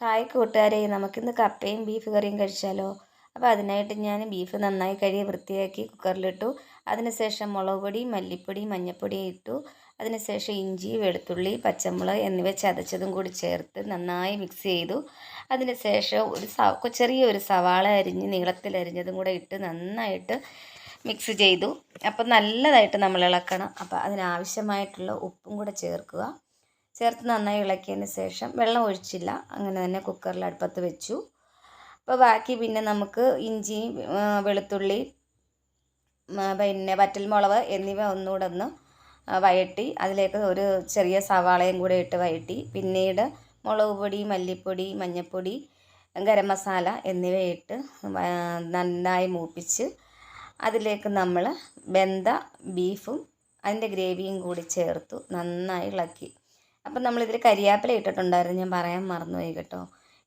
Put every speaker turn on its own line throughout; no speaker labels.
Hi കൂട്ടുകാരെ നമുക്കിന്ന് കപ്പയും ബീഫ് കറിയും കഴിച്ചാലോ? അപ്പോൾ അതിനായിട്ട് ഞാൻ ബീഫ് നന്നായി കഴുകി വൃത്തിയാക്കി കുക്കറിലിട്ടു. അതിനുശേഷം മുളക് പൊടി മല്ലിപ്പൊടി മഞ്ഞൾപ്പൊടി ഇട്ടു. അതിനുശേഷം ഇഞ്ചി വെളുത്തുള്ളി പച്ചമുളക് എന്നിവ ചതച്ചതും കൂടി ചേർത്ത് നന്നായി മിക്സ് ചെയ്തു. അതിനുശേഷം ഒരു സ ചെറിയൊരു സവാള അരിഞ്ഞ് നീളത്തിൽ അരിഞ്ഞതും കൂടെ ഇട്ട് നന്നായിട്ട് മിക്സ് ചെയ്തു. അപ്പോൾ നല്ലതായിട്ട് നമ്മൾ ഇളക്കണം. അപ്പോൾ അതിനാവശ്യമായിട്ടുള്ള ഉപ്പും കൂടെ ചേർക്കുക. ചേർത്ത് നന്നായി ഇളക്കിയതിന് ശേഷം വെള്ളം ഒഴിച്ചില്ല. അങ്ങനെ തന്നെ കുക്കറിൽ അടുപ്പത്ത് വെച്ചു. അപ്പോൾ ബാക്കി പിന്നെ നമുക്ക് ഇഞ്ചി വെളുത്തുള്ളി പിന്നെ വറ്റൽമുളക് എന്നിവ ഒന്നുകൂടെ ഒന്ന് വഴട്ടി അതിലേക്ക് ഒരു ചെറിയ സവാളയും കൂടെ ഇട്ട് വഴട്ടി പിന്നീട് മുളക് പൊടി മല്ലിപ്പൊടി മഞ്ഞൾപ്പൊടി ഗരം മസാല എന്നിവ ഇട്ട് നന്നായി മൂപ്പിച്ച് അതിലേക്ക് നമ്മൾ വെന്ത ബീഫും അതിന്റെ ഗ്രേവിയും കൂടി ചേർത്തു നന്നായി ഇളക്കി. അപ്പം നമ്മളിതിൽ കരിയാപ്പില ഇട്ടിട്ടുണ്ടായിരുന്നു. ഞാൻ പറയാൻ മറന്നുപോയി കേട്ടോ.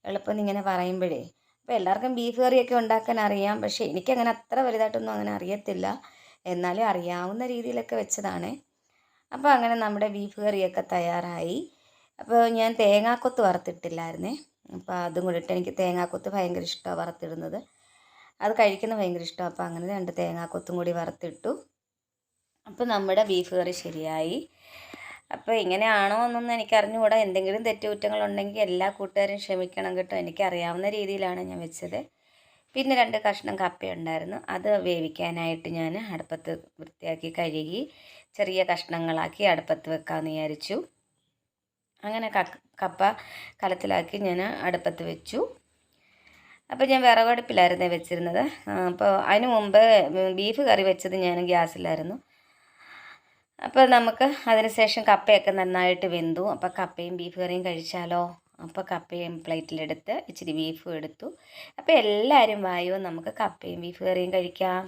എളുപ്പം ഇങ്ങനെ പറയുമ്പോഴേ. അപ്പോൾ എല്ലാവർക്കും ബീഫ് കറിയൊക്കെ ഉണ്ടാക്കാൻ അറിയാം. പക്ഷേ എനിക്കങ്ങനെ അത്ര വലുതായിട്ടൊന്നും അങ്ങനെ അറിയത്തില്ല. എന്നാലും അറിയാവുന്ന രീതിയിലൊക്കെ വെച്ചതാണ്. അപ്പോൾ അങ്ങനെ നമ്മുടെ ബീഫ് കറിയൊക്കെ തയ്യാറായി. അപ്പോൾ ഞാൻ തേങ്ങാക്കൊത്ത് വറുത്തിട്ടില്ലായിരുന്നേ. അപ്പോൾ അതും കൂടി ഇട്ട് എനിക്ക് തേങ്ങാക്കൊത്ത് ഭയങ്കര ഇഷ്ടമാണ് വറുത്തിടുന്നത്. അത് കഴിക്കുന്നത് ഭയങ്കര ഇഷ്ടമാണ് അപ്പോൾ അങ്ങനെ രണ്ട് തേങ്ങാക്കൊത്തും കൂടി വറുത്തിട്ടു. അപ്പോൾ നമ്മുടെ ബീഫ് കറി ശരിയായി. അപ്പോൾ ഇങ്ങനെയാണോ എന്നൊന്നും എനിക്ക് അറിഞ്ഞുകൂടാ എന്തെങ്കിലും തെറ്റുകുറ്റങ്ങളുണ്ടെങ്കിൽ എല്ലാ കൂട്ടുകാരും ക്ഷമിക്കണം കേട്ടോ. എനിക്കറിയാവുന്ന രീതിയിലാണ് ഞാൻ വെച്ചത്. പിന്നെ രണ്ട് കഷ്ണം കപ്പയുണ്ടായിരുന്നു. അത് വേവിക്കാനായിട്ട് ഞാൻ അടുപ്പത്ത് വൃത്തിയാക്കി കഴുകി ചെറിയ കഷ്ണങ്ങളാക്കി അടുപ്പത്ത് വെക്കാമെന്ന് വിചാരിച്ചു. അങ്ങനെ കപ്പ കലത്തിലാക്കി ഞാൻ അടുപ്പത്ത് വെച്ചു. അപ്പോൾ ഞാൻ വിറകടുപ്പിലായിരുന്നു വെച്ചിരുന്നത്. അപ്പോൾ അതിന് മുമ്പ് ബീഫ് കറി വെച്ചത് ഞാൻ ഗ്യാസിലായിരുന്നു. അപ്പോൾ നമുക്ക് അതിനുശേഷം കപ്പയൊക്കെ നന്നായിട്ട് വെന്തു. അപ്പോൾ കപ്പയും ബീഫ് കറിയും കഴിച്ചാലോ? അപ്പോൾ കപ്പയും പ്ലേറ്റിലെടുത്ത് ഇച്ചിരി ബീഫും എടുത്തു. അപ്പോൾ എല്ലാവരും വായോ? നമുക്ക് കപ്പയും ബീഫ് കറിയും കഴിക്കാം.